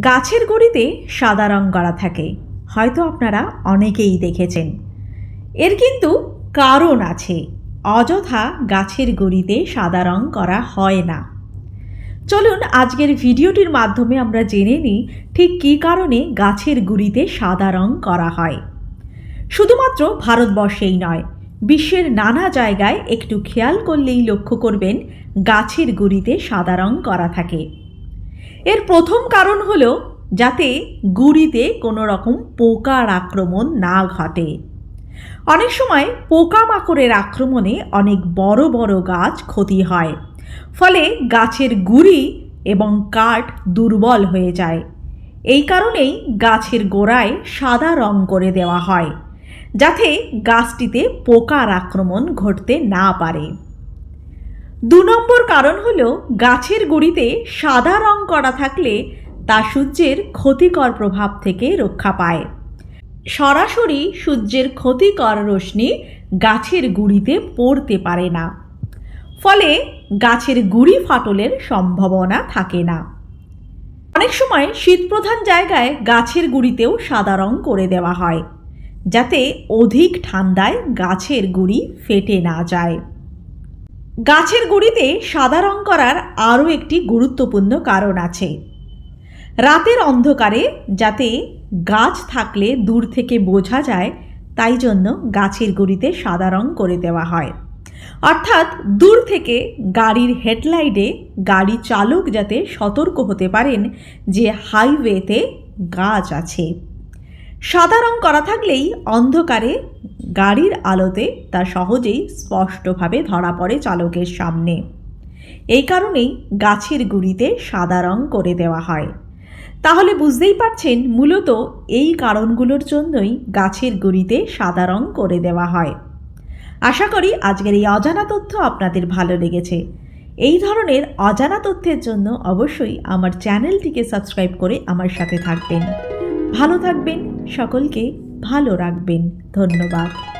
গাছের গুঁড়িতে সাদা রং করা থাকে। হয়তো আপনারা অনেকেই দেখেছেন। এর কিন্তু কারণ আছে। অযথা গাছের গুঁড়িতে সাদা রং করা হয় না। চলুন আজকের ভিডিওটির মাধ্যমে আমরা জেনে নিই ঠিক কী কারণে গাছের গুঁড়িতে সাদা রং করা হয়। শুধুমাত্র ভারতবর্ষেই নয়, বিশ্বের নানা জায়গায় একটু খেয়াল করলেই লক্ষ্য করবেন গাছের গুঁড়িতে সাদা রং করা থাকে। এর প্রথম কারণ হলো যাতে গুড়িতে কোনো রকম পোকার আক্রমণ না ঘটে। অনেক সময় পোকামাকড়ের আক্রমণে অনেক বড় বড় গাছ ক্ষতি হয়, ফলে গাছের গুড়ি এবং কাঠ দুর্বল হয়ে যায়। এই কারণেই গাছের গোড়ায় সাদা রং করে দেওয়া হয়, যাতে গাছটিতে পোকার আক্রমণ ঘটতে না পারে। দু নম্বর কারণ হল গাছের গুড়িতে সাদা রং করা থাকলে তা সূর্যের ক্ষতিকর প্রভাব থেকে রক্ষা পায়। সরাসরি সূর্যের ক্ষতিকর রশ্মি গাছের গুড়িতে পড়তে পারে না। ফলে গাছের গুড়ি ফাটলের সম্ভাবনা থাকে না। অনেক সময় শীতপ্রধান জায়গায় গাছের গুড়িতেও সাদা রং করে দেওয়া হয়, যাতে অধিক ঠান্ডায় গাছের গুড়ি ফেটে না যায়। গাছের গুড়িতে সাদা রং করার আরও একটি গুরুত্বপূর্ণ কারণ আছে। রাতের অন্ধকারে যাতে গাছ থাকলে দূর থেকে বোঝা যায়, তাই জন্য গাছের গুড়িতে সাদা রং করে দেওয়া হয়। অর্থাৎ দূর থেকে গাড়ির হেডলাইটে গাড়ি চালক যাতে সতর্ক হতে পারেন যে হাইওয়েতে গাছ আছে। সাদা রং করা থাকলেই অন্ধকারে গাড়ির আলোতে তা সহজেই স্পষ্টভাবে ধরা পড়ে চালকের সামনে। এই কারণেই গাছের গুড়িতে সাদা রং করে দেওয়া হয়। তাহলে বুঝতেই পারছেন, মূলত এই কারণগুলোর জন্যই গাছের গুড়িতে সাদা রং করে দেওয়া হয়। আশা করি আজকের এই অজানা তথ্য আপনাদের ভালো লেগেছে। এই ধরনের অজানা তথ্যের জন্য অবশ্যই আমার চ্যানেলটিকে সাবস্ক্রাইব করে আমার সাথে থাকবেন। ভালো থাকবেন সকলকে। ভালো রাখবেন। ধন্যবাদ।